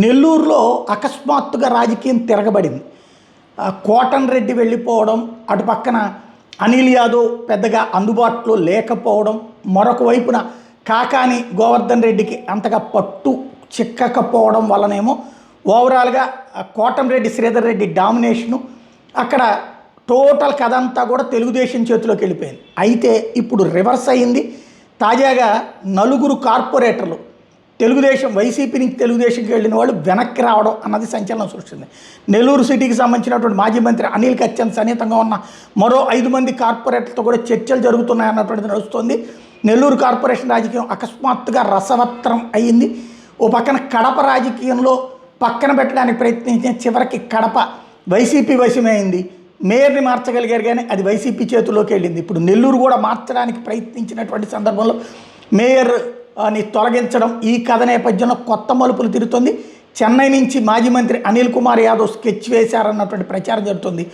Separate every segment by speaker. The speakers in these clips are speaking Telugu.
Speaker 1: నెల్లూరులో అకస్మాత్తుగా రాజకీయం తిరగబడింది. కోటన్ రెడ్డి వెళ్ళిపోవడం అటు పక్కన అనిల్ యాదవ్ పెద్దగా అందుబాటులో లేకపోవడం మరొక వైపున కాకాని గోవర్ధన్ రెడ్డికి అంతగా పట్టు చిక్కకపోవడం వల్లనేమో ఓవరాల్గా ఆ, రెడ్డి శ్రీధర్ రెడ్డి డామినేషను అక్కడ టోటల్ కథ అంతా కూడా తెలుగుదేశం చేతిలోకి వెళ్ళిపోయింది. అయితే ఇప్పుడు రివర్స్ అయింది తాజాగా నలుగురు కార్పొరేటర్లు తెలుగుదేశం వైసీపీ నుంచి తెలుగుదేశంకి వెళ్ళిన వాళ్ళు వెనక్కి రావడం అన్నది సంచలనం సృష్టింది. నెల్లూరు సిటీకి సంబంధించినటువంటి మాజీ మంత్రి అనిల్ కచ్చన్ సన్నిహితంగా ఉన్న మరో ఐదు మంది కార్పొరేటర్లతో కూడా చర్చలు జరుగుతున్నాయి అన్నటువంటిది నడుస్తుంది. నెల్లూరు కార్పొరేషన్ రాజకీయం అకస్మాత్తుగా రసవత్తరం అయ్యింది ఓ పక్కన కడప రాజకీయంలో పక్కన పెట్టడానికి ప్రయత్నించిన చివరికి కడప వైసీపీ వశమైంది. మేయర్ని మార్చగలిగారు కానీ అది వైసీపీ చేతుల్లోకి వెళ్ళింది. ఇప్పుడు నెల్లూరు కూడా మార్చడానికి ప్రయత్నించినటువంటి సందర్భంలో మేయర్ ని తొలగించడం ఈ కథ నేపథ్యంలో కొత్త మలుపులు తిరుగుతుంది. చెన్నై నుంచి మాజీ మంత్రి అనిల్ కుమార్ యాదవ్ స్కెచ్ వేశారన్నటువంటి ప్రచారం జరుగుతుంది.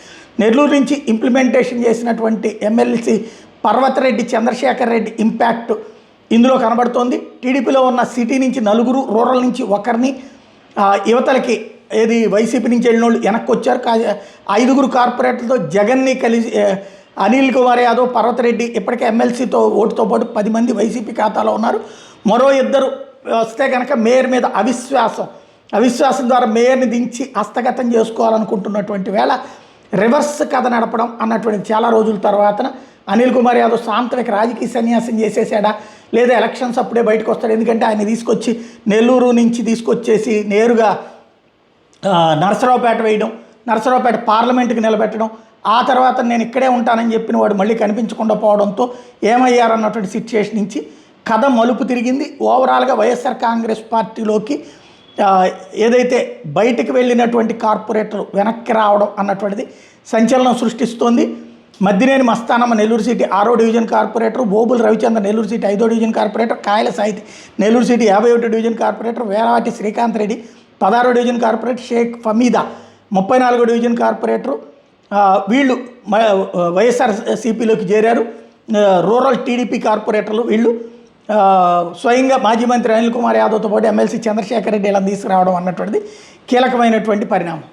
Speaker 1: నెల్లూరు నుంచి ఇంప్లిమెంటేషన్ చేసినటువంటి ఎమ్మెల్సీ పర్వతరెడ్డి చంద్రశేఖర్ రెడ్డి ఇంపాక్ట్ ఇందులో కనబడుతోంది. టీడీపీలో ఉన్న సిటీ నుంచి నలుగురు రూరల్ నుంచి ఒకరిని యువతలకి ఏది వైసీపీ నుంచి వెళ్ళిన వాళ్ళు వెనక్కి వచ్చారు ఐదుగురు కార్పొరేటర్తో జగన్ని కలిసి అనిల్ కుమార్ యాదవ్ పర్వతరెడ్డి ఇప్పటికే ఎమ్మెల్సీతో ఓటుతో పాటు పది మంది వైసీపీ ఖాతాలో ఉన్నారు. మరో ఇద్దరు వస్తే కనుక మేయర్ మీద అవిశ్వాసం. అవిశ్వాసం ద్వారా మేయర్ని దించి హస్తగతం చేసుకోవాలనుకుంటున్నటువంటి వేళ రివర్స్ కథ నడపడం అన్నటువంటి చాలా రోజుల తర్వాత అనిల్ కుమార్ యాదవ్ సాంతవిక రాజకీయ సన్యాసం చేసేసాడా? లేదా ఎలక్షన్స్ అప్పుడే బయటకు వస్తాడు? ఎందుకంటే ఆయన తీసుకొచ్చి నెల్లూరు నుంచి తీసుకొచ్చేసి నేరుగా నరసరావుపేట వేయడం నరసరావుపేట పార్లమెంటుకి నిలబెట్టడం ఆ తర్వాత నేను ఇక్కడే ఉంటానని చెప్పిన వాడు మళ్ళీ కనిపించకుండా పోవడంతో ఏమయ్యారన్నటువంటి సిచ్యుయేషన్ నుంచి కథ మలుపు తిరిగింది. ఓవరాల్గా వైఎస్ఆర్ కాంగ్రెస్ పార్టీలోకి ఏదైతే బయటకు వెళ్ళినటువంటి కార్పొరేటర్లు వెనక్కి రావడం అన్నటువంటిది సంచలనం సృష్టిస్తోంది. మద్దినేని మస్తానమ్మ నెల్లూరు సిటీ ఆరో division corporator Bobul Ravichandra Nellore city ఐదో division corporator Kayala Sahithi Nellore city యాభై ఒకటి డివిజన్ కార్పొరేటర్ వేరాటి శ్రీకాంత్ రెడ్డి పదహారో డివిజన్ కార్పొరేటర్ షేక్ ఫమీదా ముప్పై నాలుగో డివిజన్ కార్పొరేటరు. వీళ్ళు వైఎస్ఆర్ సిపిలోకి చేరారు. రూరల్ టీడీపీ కార్పొరేటర్లు వీళ్ళు. స్వయంగా మాజీ మంత్రి అనిల్ కుమార్ యాదవ్తో పాటు ఎమ్మెల్సీ చంద్రశేఖర్ రెడ్డి ఇలా తీసుకురావడం అన్నటువంటిది కీలకమైనటువంటి పరిణామం.